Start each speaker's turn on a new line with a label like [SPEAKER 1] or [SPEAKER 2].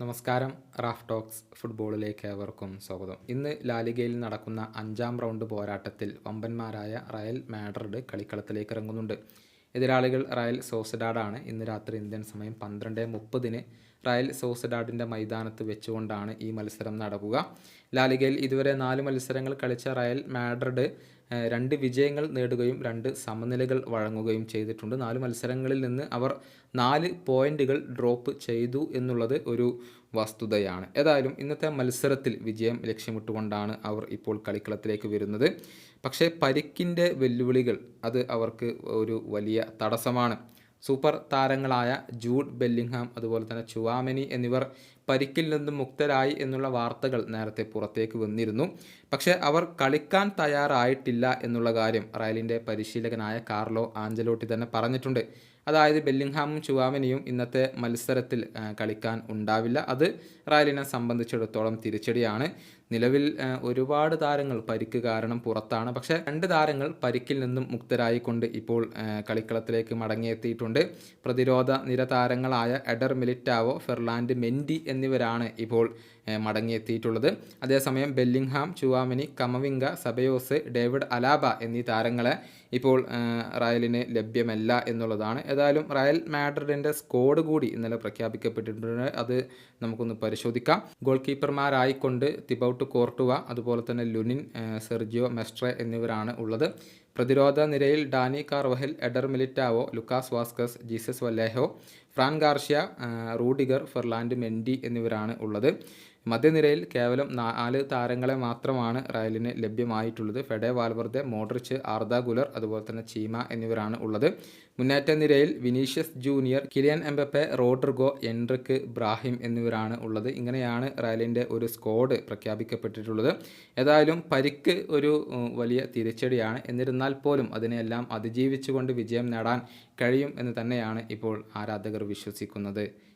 [SPEAKER 1] നമസ്കാരം Raf talks ഫുട്ബോളിലേക്ക് ഏവർക്കും സ്വാഗതം. ഇന്ന് ലാലിഗയിൽ നടക്കുന്ന അഞ്ചാം റൗണ്ട് പോരാട്ടത്തിൽ വമ്പന്മാരായ റയൽ മാഡ്രിഡ് കളിക്കളത്തിലേക്ക് ഇറങ്ങുന്നുണ്ട്. എതിരാളികൾ റയൽ സോസഡാഡാണ് ഇന്ന് രാത്രി ഇന്ത്യൻ സമയം പന്ത്രണ്ട് മുപ്പതിന് റയൽ സോസഡാഡിന്റെ മൈതാനത്ത് വെച്ചുകൊണ്ടാണ് ഈ മത്സരം നടക്കുക. ലാലിഗയിൽ ഇതുവരെ നാല് മത്സരങ്ങൾ കളിച്ച റയൽ മാഡ്രിഡ് രണ്ട് വിജയങ്ങൾ നേടുകയും രണ്ട് സമനിലകൾ വഴങ്ങുകയും ചെയ്തിട്ടുണ്ട്. നാല് മത്സരങ്ങളിൽ നിന്ന് അവർ നാല് പോയിന്റുകൾ ഡ്രോപ്പ് ചെയ്തു എന്നുള്ളത് ഒരു വസ്തുതയാണ്. ഏതായാലും ഇന്നത്തെ മത്സരത്തിൽ വിജയം ലക്ഷ്യമിട്ടുകൊണ്ടാണ് അവർ ഇപ്പോൾ കളിക്കളത്തിലേക്ക് വരുന്നത്. പക്ഷേ പരിക്കിന്റെ വെല്ലുവിളികൾ അത് അവർക്ക് ഒരു വലിയ തടസ്സമാണ്. സൂപ്പർ താരങ്ങളായ ജൂഡ് ബെല്ലിംഗ്ഹാം അതുപോലെ തന്നെ ചുവാമനി എന്നിവർ പരിക്കിൽ നിന്നും മുക്തരായി എന്നുള്ള വാർത്തകൾ നേരത്തെ പുറത്തേക്ക് വന്നിരുന്നു. പക്ഷേ അവർ കളിക്കാൻ തയ്യാറായിട്ടില്ല എന്നുള്ള കാര്യം റയലിന്റെ പരിശീലകനായ കാർലോ ആഞ്ചലോട്ടി തന്നെ പറഞ്ഞിട്ടുണ്ട്. അതായത് ബെല്ലിംഗ്ഹാമും ചുവാമനിയും ഇന്നത്തെ മത്സരത്തിൽ കളിക്കാൻ ഉണ്ടാവില്ല. അത് റയലിനെ സംബന്ധിച്ചിടത്തോളം തിരിച്ചടിയാണ്. നിലവിൽ ഒരുപാട് താരങ്ങൾ പരിക്ക് കാരണം പുറത്താണ്. പക്ഷേ രണ്ട് താരങ്ങൾ പരിക്കിൽ നിന്നും മുക്തരായിക്കൊണ്ട് ഇപ്പോൾ കളിക്കളത്തിലേക്ക് മടങ്ങിയെത്തിയിട്ടുണ്ട്. പ്രതിരോധ നിര താരങ്ങളായ എഡർ മിലിറ്റാവോ ഫെർലാൻഡ് മെൻഡി എന്നിവരാണ് ഇപ്പോൾ മടങ്ങിയെത്തിയിട്ടുള്ളത്. അതേസമയം Bellingham Tchouameni Camavinga Ceballos David Alaba എന്നീ താരങ്ങളെ ഇപ്പോൾ റയലിന് ലഭ്യമല്ല എന്നുള്ളതാണ്. ഏതായാലും റയൽ മാഡ്രിഡിന്റെ സ്കോഡ് കൂടി ഇന്നലെ പ്രഖ്യാപിക്കപ്പെട്ടിട്ടുണ്ട്. അത് നമുക്കൊന്ന് പരിശോധിക്കാം. ഗോൾ കീപ്പർമാരായിക്കൊണ്ട് തിബൌട്ട് കോർട്ടുവ അതുപോലെ തന്നെ ലുനിൻ സെർജിയോ മെസ്ട്രെ എന്നിവരാണ് ഉള്ളത്. പ്രതിരോധ നിരയിൽ Dani Carvajal Eder Militao Lucas Vazquez Jesus Vallejo Fran Garcia Rudiger Ferland Mendy എന്നിവരാണ് ഉള്ളത്. മധ്യനിരയിൽ കേവലം നാല് താരങ്ങളെ മാത്രമാണ് റയലിന് ലഭ്യമായിട്ടുള്ളത്. Fede Valverde Modric Arda Guler അതുപോലെ തന്നെ ചീമ എന്നിവരാണ് ഉള്ളത്. മുന്നേറ്റ നിരയിൽ Vinicius Junior Kylian Mbappe Rodrygo Endrick Brahim എന്നിവരാണ് ഉള്ളത്. ഇങ്ങനെയാണ് റയലിന്റെ ഒരു സ്ക്വാഡ് പ്രഖ്യാപിക്കപ്പെട്ടിട്ടുള്ളത്. ഏതായാലും പരിക്ക് ഒരു വലിയ തിരിച്ചടിയാണ്. എന്നിരുന്നാൽ പോലും അതിനെയെല്ലാം അതിജീവിച്ചുകൊണ്ട് വിജയം നേടാൻ കഴിയും എന്ന് തന്നെയാണ് ഇപ്പോൾ ആരാധകർ വിശ്വസിക്കുന്നത്.